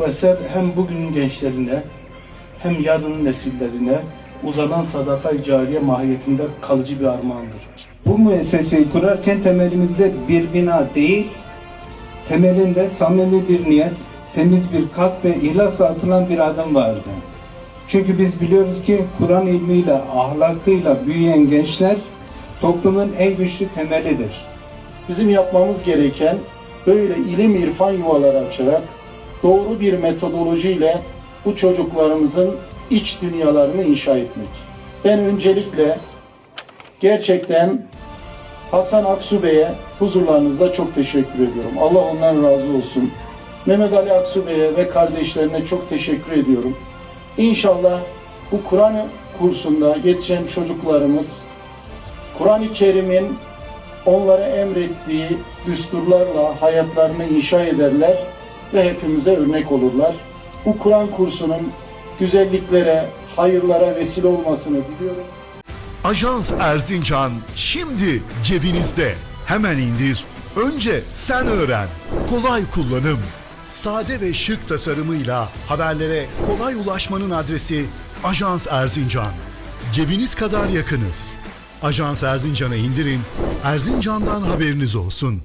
Bu eser hem bugünün gençlerine hem yarının nesillerine uzanan sadaka-i cariye mahiyetinde kalıcı bir armağandır. Bu müesseseyi kurarken temelimizde bir bina değil, temelinde samimi bir niyet, temiz bir kalp ve ihlasla atılan bir adım vardı. Çünkü biz biliyoruz ki Kur'an ilmiyle, ahlakıyla büyüyen gençler toplumun en güçlü temelidir. Bizim yapmamız gereken böyle ilim irfan yuvaları açarak doğru bir metodolojiyle bu çocuklarımızın iç dünyalarını inşa etmek. Ben öncelikle gerçekten Hasan Aksu Bey'e huzurlarınızda çok teşekkür ediyorum. Allah ondan razı olsun. Mehmet Ali Aksu Bey'e ve kardeşlerine çok teşekkür ediyorum. İnşallah bu Kur'an kursunda yetişen çocuklarımız Kur'an-ı Kerim'in onlara emrettiği düsturlarla hayatlarını inşa ederler ve hepimize örnek olurlar. Bu Kur'an kursunun güzelliklere, hayırlara vesile olmasını diliyorum. Ajans Erzincan şimdi cebinizde. Hemen indir. Önce sen öğren. Kolay kullanım. Sade ve şık tasarımıyla haberlere kolay ulaşmanın adresi Ajans Erzincan. Cebiniz kadar yakınız. Ajans Erzincan'ı indirin. Erzincan'dan haberiniz olsun.